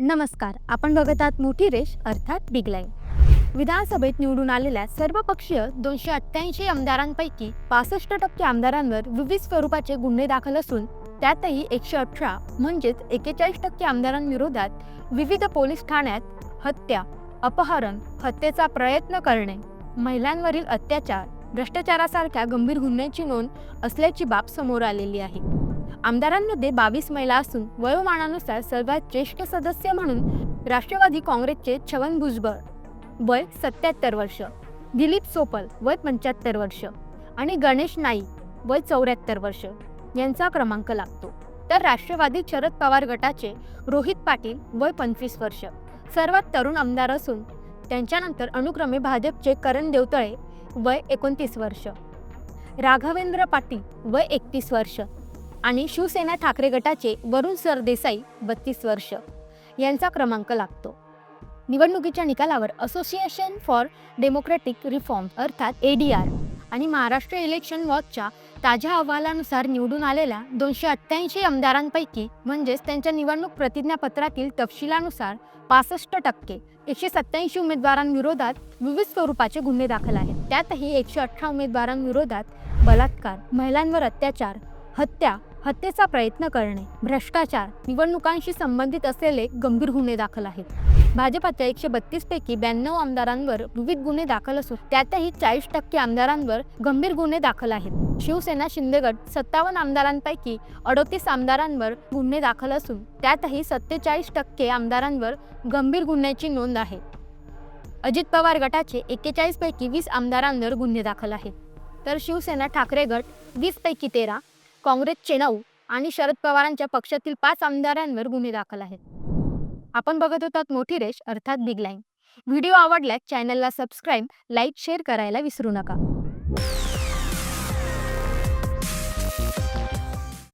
नमस्कार आपण बघत आहात मोठी रेष अर्थात बिग लाईन विधानसभेत निवडून आलेल्या सर्व पक्षीय दोनशे अठ्ठ्याऐंशी आमदारांपैकी पासष्ट टक्के आमदारांवर विविध स्वरूपाचे गुन्हे दाखल असून त्यातही एकशे अठरा म्हणजेच एकेचाळीस टक्के आमदारांविरोधात विविध पोलीस ठाण्यात हत्या अपहरण हत्येचा प्रयत्न करणे महिलांवरील अत्याचार भ्रष्टाचारासारख्या गंभीर गुन्ह्यांची नोंद असल्याची बाब समोर आलेली आहे. आमदारांमध्ये बावीस महिला असून वयोमानानुसार सर्वात ज्येष्ठ सदस्य म्हणून राष्ट्रवादी काँग्रेसचे छवन भुजबळ वय सत्याहत्तर वर्ष दिलीप सोपल वय पंच्याहत्तर वर्ष आणि गणेश नाईक वय चौऱ्याहत्तर वर्ष यांचा क्रमांक लागतो. तर राष्ट्रवादी शरद पवार गटाचे रोहित पाटील वय पंचवीस वर्ष सर्वात तरुण आमदार असून त्यांच्यानंतर अनुक्रमे भाजपचे करण देवतळे वय एकोणतीस वर्ष. राघवेंद्र पाटील वय एकतीस वर्ष आणि शिवसेना ठाकरे गटाचे वरुण सरदेसाई बत्तीस वर्ष यांचा क्रमांक लागतो. निवडणुकीच्या निकालावर असोसिएशन फॉर डेमोक्रेटिक रिफॉर्म अर्थात ए डी आर आणि महाराष्ट्र इलेक्शन वॉचच्या ताज्या अहवालानुसार निवडून आलेल्या दोनशे अठ्ठ्याऐंशी आमदारांपैकी म्हणजेच त्यांच्या निवडणूक प्रतिज्ञापत्रातील तपशिलानुसार पासष्ट टक्के एकशे सत्त्याऐंशी उमेदवारांविरोधात विविध स्वरूपाचे गुन्हे दाखल आहेत. त्यातही एकशे अठरा उमेदवारांविरोधात बलात्कार महिलांवर अत्याचार हत्या हत्येचा प्रयत्न करणे भ्रष्टाचार निवडणुकांशी संबंधित असलेले गंभीर गुन्हे दाखल आहेत. भाजपाच्या एकशे बत्तीस पैकी ब्याण्णव आमदारांवर विविध गुन्हे दाखल असून त्यातही चाळीस टक्के आमदारांवर गंभीर गुन्हे दाखल आहेत. शिवसेना शिंदेगड सत्तावन्न आमदारांपैकी अडोतीस आमदारांवर गुन्हे दाखल असून त्यातही सत्तेचाळीस टक्के आमदारांवर गंभीर गुन्ह्याची नोंद आहे. अजित पवार गटाचे एक्केचाळीस पैकी वीस आमदारांवर गुन्हे दाखल आहेत. तर शिवसेना ठाकरे गट वीस पैकी तेरा काँग्रेसचे नऊ आणि शरद पवारांच्या पक्षातील पाच आमदारांवर गुन्हे दाखल आहेत. आपण बघत होतात मोठी रेष अर्थात बिग लाईन व्हिडिओ आवडल्यास चॅनलला सबस्क्राईब लाईक शेअर करायला विसरू नका.